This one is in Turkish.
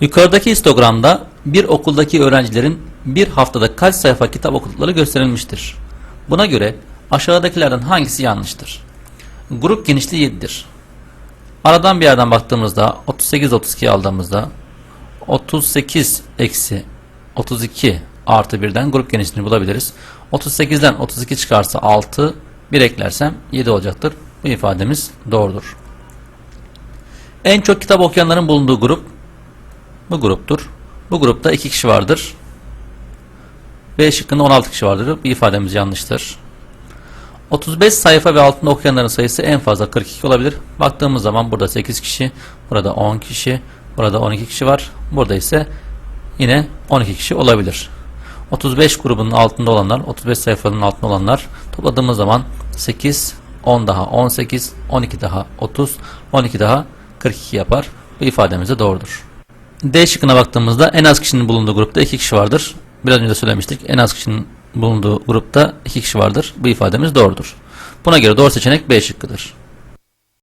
Yukarıdaki histogramda bir okuldaki öğrencilerin bir haftada kaç sayfa kitap okudukları gösterilmiştir. Buna göre aşağıdakilerden hangisi yanlıştır? Grup genişliği 7'dir. Aradan bir yerden baktığımızda 38-32 aldığımızda 38 eksi 32 artı 1'den grup genişliğini bulabiliriz. 38'den 32 çıkarsa 6, 1 eklersem 7 olacaktır. Bu ifademiz doğrudur. En çok kitap okuyanların bulunduğu grup bu gruptur. Bu grupta 2 kişi vardır. B şıkkında 16 kişi vardır. Bu ifademiz yanlıştır. 35 sayfa ve altında okuyanların sayısı en fazla 42 olabilir. Baktığımız zaman burada 8 kişi, burada 10 kişi, burada 12 kişi var. Burada ise yine 12 kişi olabilir. 35 grubunun altında olanlar, 35 sayfanın altında olanlar topladığımız zaman 8, 10 daha 18, 12 daha 30, 12 daha 42 yapar. Bu ifademiz de doğrudur. D şıkkına baktığımızda en az kişinin bulunduğu grupta 2 kişi vardır. Biraz önce söylemiştik. En az kişinin bulunduğu grupta 2 kişi vardır. Bu ifademiz doğrudur. Buna göre doğru seçenek B şıkkıdır.